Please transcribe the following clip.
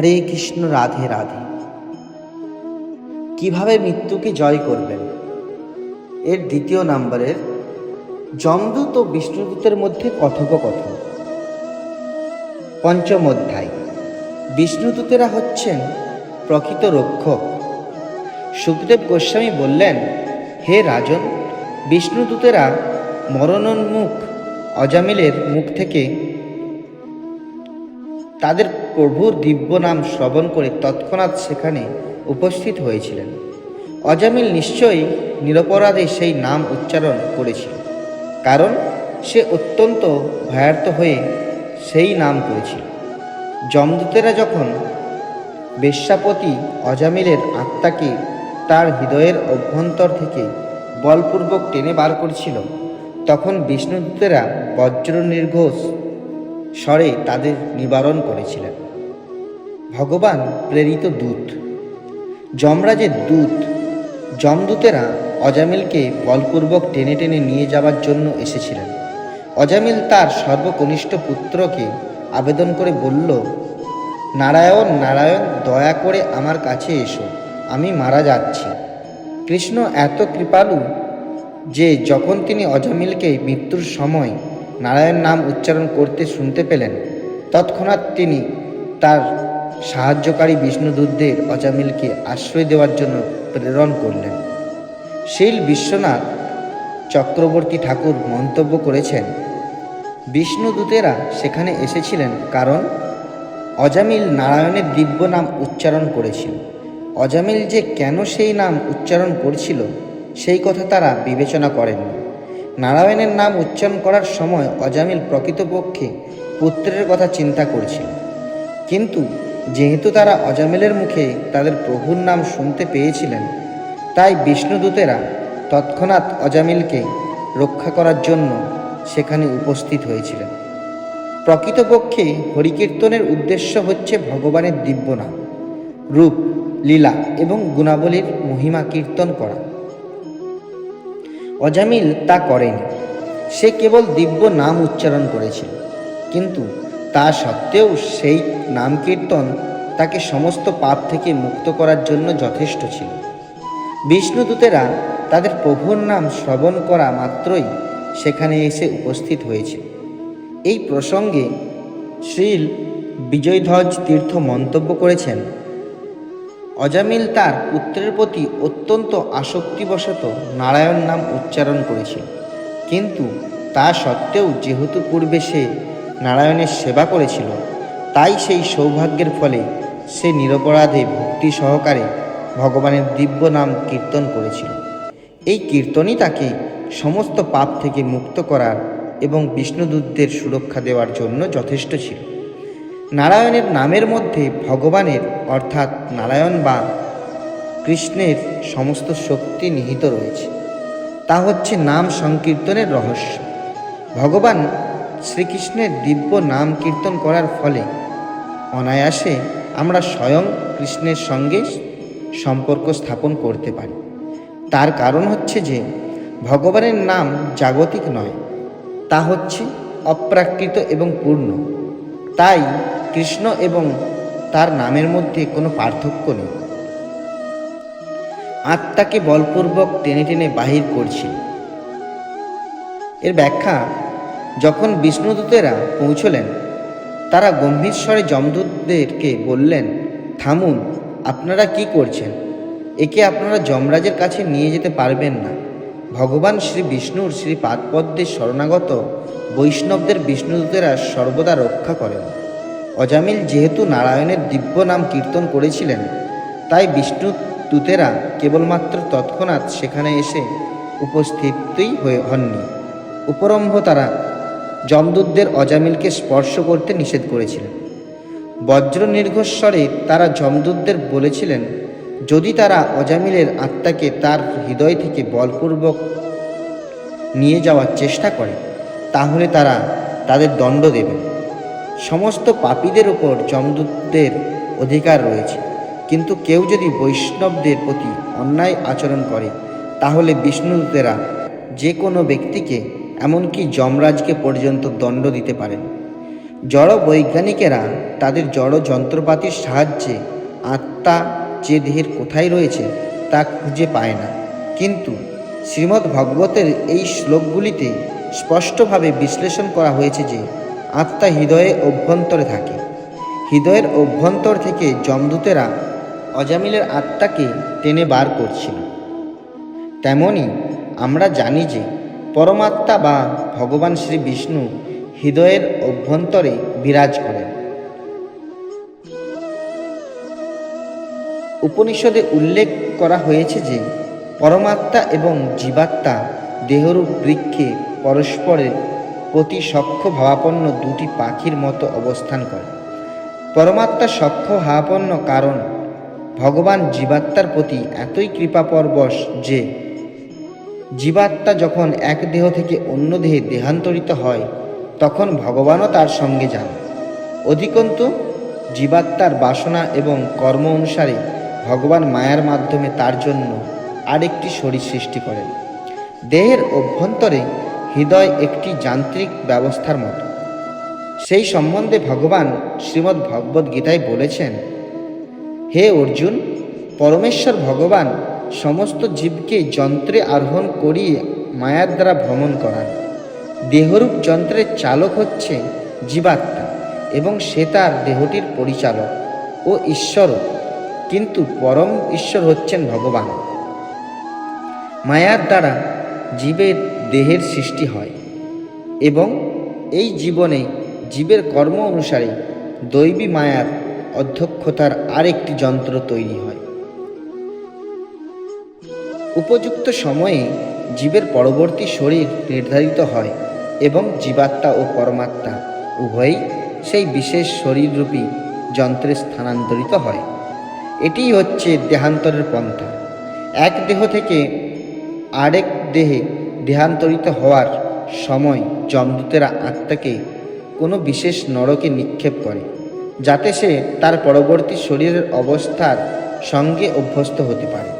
হরে কৃষ্ণ, রাধে রাধে। কীভাবে মৃত্যুকে জয় করবেন? এর দ্বিতীয় নম্বরের, যমদূত ও বিষ্ণুদূতের মধ্যে কথোপকথন। পঞ্চম অধ্যায়, বিষ্ণুদূতেরা হচ্ছেন প্রকৃত রক্ষক। সুখদেব গোস্বামী বললেন, হে রাজন, বিষ্ণুদূতেরা মরণোন্মুখ অজামিলের মুখ থেকে তাদের প্রভুর দিব্য নাম শ্রবণ করে তৎক্ষণাৎ সেখানে উপস্থিত হয়েছিলেন। অজামিল নিশ্চয়ই নিরপরাধে সেই নাম উচ্চারণ করেছিল, কারণ সে অত্যন্ত ভয়ার্ত হয়ে সেই নাম করেছিল। যমদূতেরা যখন বেশ্যাপতি অজামিলের আত্মাকে তার হৃদয়ের অভ্যন্তর থেকে বলপূর্বক টেনে বার করছিল, তখন বিষ্ণুদূতেরা বজ্র নির্ঘোষ স্বরে তাদের নিবারণ করেছিলেন। ভগবান প্রেরিত দূত, যমরাজের দূত, যমদূতেরা অজামিলকে বলপূর্বক টেনে টেনে নিয়ে যাওয়ার জন্য এসেছিলেন। অজামিল তার সর্বকনিষ্ঠ পুত্রকে আবেদন করে বলল, নারায়ণ নারায়ণ, দয়া করে আমার কাছে এসো, আমি মারা যাচ্ছি। কৃষ্ণ এত কৃপালু যে যখন তিনি অজামিলকে মৃত্যুর সময় নারায়ণ নাম উচ্চারণ করতে শুনতে পেলেন। তৎক্ষণাৎ তিনি তার সাহায্যকারী বিষ্ণুদূতদের অজামিলকে আশ্রয় দেওয়ার জন্য প্রেরণ করলেন। শীল বিশ্বনাথ চক্রবর্তী ঠাকুর মন্তব্য করেছেন, বিষ্ণুদূতেরা সেখানে এসেছিলেন কারণ অজামিল নারায়ণের দিব্য নাম উচ্চারণ করেছিল। অজামিল যে কেন সেই নাম উচ্চারণ করছিল, সেই কথা তারা বিবেচনা করেননি। নারায়ণের নাম উচ্চারণ করার সময় অজামিল প্রকৃতপক্ষে পুত্রের কথা চিন্তা করছিল। কিন্তু যেহেতু তারা অজামিলের মুখে তাদের প্রভুর নাম শুনতে পেয়েছিলেন, তাই বিষ্ণুদূতেরা তৎক্ষণাৎ অজামিলকে রক্ষা করার জন্য সেখানে উপস্থিত হয়েছিলেন। প্রকৃতপক্ষে হরিকীর্তনের উদ্দেশ্য হচ্ছে ভগবানের দিব্য নাম রূপ, লীলা এবং গুণাবলীর মহিমা কীর্তন করা। অজামিল তা করেনি। সে কেবল দিব্য নাম উচ্চারণ করেছিল কিন্তু তা সত্ত্বেও সেই নাম কীর্তন তাকে সমস্ত পাপ থেকে মুক্ত করার জন্য যথেষ্ট ছিল। বিষ্ণুদূতেরা তাদের প্রভুর নাম শ্রবণ করা মাত্রই সেখানে এসে উপস্থিত হয়েছে। এই প্রসঙ্গে শ্রীল বিজয়ধ্বজ তীর্থ মন্তব্য করেছেন অজামিল তার পুত্রের প্রতি অত্যন্ত আসক্তিবশত নারায়ণ নাম উচ্চারণ করেছিল কিন্তু তা সত্ত্বেও যেহেতু পূর্বে সে নারায়ণের সেবা করেছিল, তাই সেই সৌভাগ্যের ফলে সে নিরপরাধে ভক্তি সহকারে ভগবানের দিব্য নাম কীর্তন করেছিল। এই কীর্তনই তাকে সমস্ত পাপ থেকে মুক্ত করার এবং বিষ্ণুদূতদের সুরক্ষা দেওয়ার জন্য যথেষ্ট ছিল। নারায়ণের নামের মধ্যে ভগবানের, অর্থাৎ নারায়ণ বা কৃষ্ণের সমস্ত শক্তি নিহিত রয়েছে। তা হচ্ছে নাম সংকীর্তনের রহস্য। ভগবান শ্রীকৃষ্ণের দিব্য নাম কীর্তন করার ফলে অনায়াসে আমরা স্বয়ং কৃষ্ণের সঙ্গে সম্পর্ক স্থাপন করতে পারি। তার কারণ হচ্ছে যে, ভগবানের নাম জাগতিক নয়, তা হচ্ছে অপ্রাকৃত এবং পূর্ণ। তাই কৃষ্ণ এবং তার নামের মধ্যে কোনো পার্থক্য নেই। আত্মাকে বলপূর্বক টেনে টেনে বাহির করছিল এর ব্যাখ্যা, যখন বিষ্ণুদূতেরা পৌঁছলেন, তারা গম্ভীর স্বরে যমদূতদেরকে বললেন, থামুন, আপনারা কি করছেন? একে আপনারা যমরাজের কাছে নিয়ে যেতে পারবেন না। ভগবান শ্রী বিষ্ণুর শ্রী পাদপদ্মের শরণাগত বৈষ্ণবদের বিষ্ণুদূতেরা সর্বদা রক্ষা করেন। অজামিল যেহেতু নারায়ণের দিব্য নাম কীর্তন করেছিলেন, তাই বিষ্ণু দূতেরা কেবলমাত্র তৎক্ষণাৎ সেখানে এসে উপস্থিতই হয়ে হননি। উপরম্ভ তারা যমদূতদের অজামিলকে স্পর্শ করতে নিষেধ করেছিলেন। বজ্র নির্ঘস্বরে তারা যমদূতদের বলেছিলেন, যদি তারা অজামিলের আত্মাকে তার হৃদয় থেকে বলপূর্বক নিয়ে যাওয়ার চেষ্টা করে, তাহলে তারা তাদের দণ্ড দেবেন। সমস্ত পাপীদের উপর যমদূতদের অধিকার রয়েছে। কিন্তু কেউ যদি বৈষ্ণবদের প্রতি অন্যায় আচরণ করে, তাহলে বিষ্ণুদূতেরা যে কোনো ব্যক্তিকে, এমনকি যমরাজকে পর্যন্ত দণ্ড দিতে পারেন। জড় বৈজ্ঞানিকেরা তাদের জড় যন্ত্রপাতির সাহায্যে আত্মা যে দেহের কোথায় রয়েছে, তা খুঁজে পায় না। কিন্তু শ্রীমদ্ ভগবতের এই শ্লোকগুলিতে স্পষ্টভাবে বিশ্লেষণ করা হয়েছে যে আত্মা হৃদয়ে অভ্যন্তরে থাকে। হৃদয়ের অভ্যন্তর থেকে যমদূতেরা অজামিলের আত্মাকে টেনে বার করছিল। তেমনি আমরা জানি যে পরমাত্মা বা ভগবান শ্রী বিষ্ণু হৃদয়ের অভ্যন্তরে বিরাজ করেন। উপনিষদে উল্লেখ করা হয়েছে যে পরমাত্মা এবং জীবাত্মা দেহরূপ বৃক্ষে পরস্পরের প্রতি সখ্য ভাবাপন্ন দুটি পাখির মতো অবস্থান করে। পরমাত্মা সখ্য ভাবাপন্ন কারণ, ভগবান জীবাত্মার প্রতি এতই কৃপাপরবশ যে, জীবাত্মা যখন এক দেহ থেকে অন্য দেহে দেহান্তরিত হয়, তখন ভগবানও তার সঙ্গে যান। অধিকন্তু, জীবাত্মার বাসনা এবং কর্ম অনুসারে ভগবান মায়ার মাধ্যমে তার জন্য আরেকটি শরীর সৃষ্টি করেন। দেহের অভ্যন্তরে হৃদয় একটি যান্ত্রিক ব্যবস্থার মতো। সেই সম্বন্ধে ভগবান শ্রীমদ্ ভগবদ্ গীতায় বলেছেন, হে অর্জুন, পরমেশ্বর ভগবান সমস্ত জীবকে যন্ত্রে আরোহণ করিয়ে মায়ার দ্বারা ভ্রমণ করান। দেহরূপ যন্ত্রের চালক হচ্ছে জীবাত্মা এবং সে তার দেহটির পরিচালক ও ঈশ্বরও। কিন্তু পরম ঈশ্বর হচ্ছেন ভগবান। মায়ার দ্বারা জীবের দেহের সৃষ্টি হয় এবং এই জীবনে জীবের কর্ম অনুসারে দৈবী মায়ার অধ্যক্ষতার আরেকটি যন্ত্র তৈরি হয়। উপযুক্ত সময়ে জীবের পরবর্তী শরীর নির্ধারিত হয় এবং জীবাত্মা ও পরমাত্মা উভয়ই সেই বিশেষ শরীররূপী যন্ত্রে স্থানান্তরিত হয়। এটিই হচ্ছে দেহান্তরের পন্থা। এক দেহ থেকে আরেক দেহে দেহান্তরিত হওয়ার সময় যমদূতেরা আত্মাকে কোনো বিশেষ নরকে নিক্ষেপ করে, যাতে সে তার পরবর্তী শরীরের অবস্থার সঙ্গে অভ্যস্ত হতে পারে।